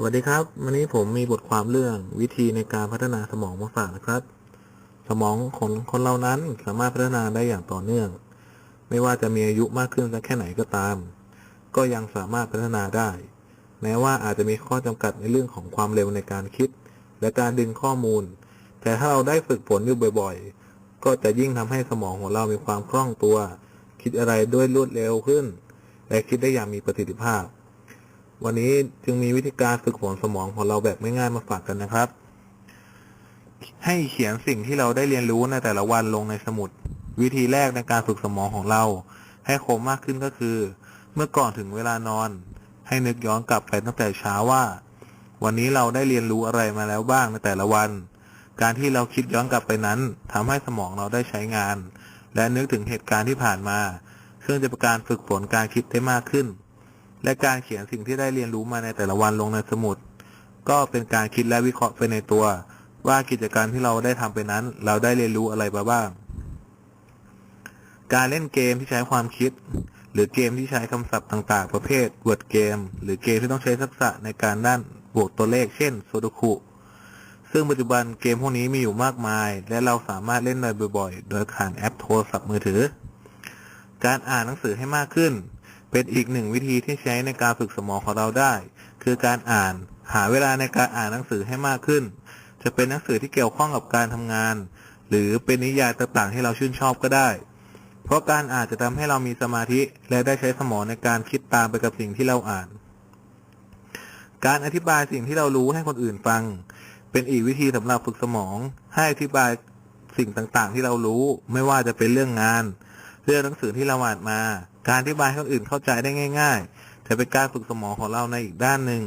สวัสดีครับ วันนี้ผมมีบทความเรื่องวิธีในการพัฒนาสมองมาฝากนะครับ สมองของคนเรานั้นสามารถพัฒนาได้อย่างต่อเนื่อง ไม่ว่าจะมีอายุมากขึ้นสักแค่ไหนก็ตาม ก็ยังสามารถพัฒนาได้ แม้ว่าอาจจะมีข้อจำกัดในเรื่องของความเร็วในการคิด และการดึงข้อมูล แต่ถ้าเราได้ฝึกฝนอยู่บ่อย ๆ ก็จะยิ่งทำให้สมองของเรามีความคล่องตัว คิดอะไรด้วยรวดเร็วขึ้น และคิดได้อย่างมีประสิทธิภาพ วันนี้จึงมีวิธีการฝึกฝนสมองของเราแบบไม่ง่ายมาฝากกันนะครับ ให้เขียนสิ่งที่เราได้เรียนรู้ในแต่ละวันลงในสมุด วิธีแรกในการฝึกสมองของเรา ให้คมมากขึ้นก็คือ เมื่อก่อนถึงเวลานอน ให้นึกย้อนกลับไปตั้งแต่เช้าว่า วันนี้เราได้เรียนรู้อะไรมาแล้วบ้างในแต่ละวัน การที่เราคิดย้อนกลับไปนั้นทำให้สมองเราได้ใช้งาน และนึกถึงเหตุการณ์ที่ผ่านมาซึ่งจะเป็นการฝึกฝนการคิดได้มากขึ้น และการเขียนสิ่งที่ได้เรียนรู้มาในแต่ละวันลงในสมุด ก็เป็นการคิดและวิเคราะห์ไปในตัว ว่ากิจกรรมที่เราได้ทำไปนั้น เราได้เรียนรู้อะไรมาบ้าง การเล่นเกมที่ใช้ความคิด หรือเกมที่ใช้คำศัพท์ต่าง ๆ ประเภท word เกม หรือเกมที่ต้องใช้ทักษะในการด้านบวกตัวเลข เช่นโซโดคุซึ่งปัจจุบันเกมพวกนี้มีอยู่มากมาย และเราสามารถเล่นได้บ่อย ๆ โดยผ่านแอปโทรศัพท์มือถือ การอ่านหนังสือให้มากขึ้น เป็นอีกหนึ่งวิธีที่ใช้ในการฝึกสมองของเราได้ คือการอ่านหาเวลาในการอ่านหนังสือให้มากขึ้น จะเป็นหนังสือที่เกี่ยวข้องกับการทำงาน หรือเป็นนิยายต่างๆที่เราชื่นชอบก็ได้ เพราะการอ่านจะทำให้เรามีสมาธิและได้ใช้สมองในการคิดตามไปกับสิ่งที่เราอ่าน การอธิบายสิ่งที่เรารู้ให้คนอื่นฟัง เป็นอีกวิธีสำหรับฝึกสมอง ให้อธิบายสิ่งต่างๆ ที่เรารู้ ไม่ว่าจะเป็นเรื่องงาน เรื่องหนังสือที่เราอ่านมา การอธิบายให้คนอื่นเข้าใจได้ง่าย ๆ แต่เป็นการฝึกสมองของเราในอีกด้านหนึ่ง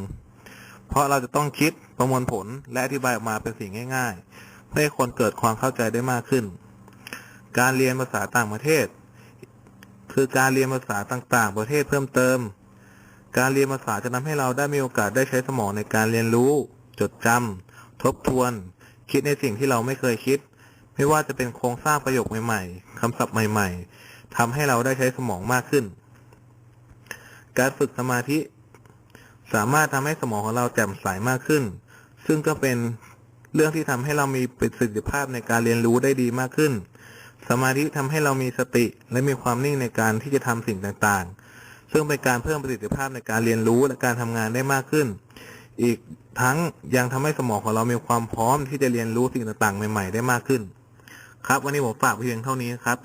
เพราะเราจะต้องคิดประมวลผลและอธิบายออกมาเป็นสิ่งง่าย ๆ เพื่อให้คนเกิดความเข้าใจได้มากขึ้น การเรียนภาษาต่างประเทศ คือการเรียนภาษาต่างๆ ประเทศเพิ่มเติม การเรียนภาษาจะทำให้เราได้มีโอกาสได้ใช้สมองในการเรียนรู้ จดจำทบทวน คิดในสิ่งที่เราไม่เคยคิด ไม่ว่าจะเป็นโครงสร้างประโยคใหม่ ๆคำศัพท์ใหม่ ๆ ทำให้เราได้ใช้สมองมากขึ้น การฝึกสมาธิ สามารถทำให้สมองของเราแจ่มใสมากขึ้น ซึ่งก็เป็นเรื่องที่ทำให้เรามีประสิทธิภาพในการเรียนรู้ได้ดีมากขึ้น สมาธิทำให้เรามีสติและมีความนิ่งในการที่จะทำสิ่งต่างๆ ซึ่งเป็นการเพิ่มประสิทธิภาพในการเรียนรู้และการทำงานได้มากขึ้น อีกทั้งยังทำให้สมองของเรามีความพร้อมที่จะเรียนรู้สิ่งต่างๆ ใหม่ ๆ ได้มากขึ้น ครับวันนี้ผมฝากเพียงเท่านี้ครับ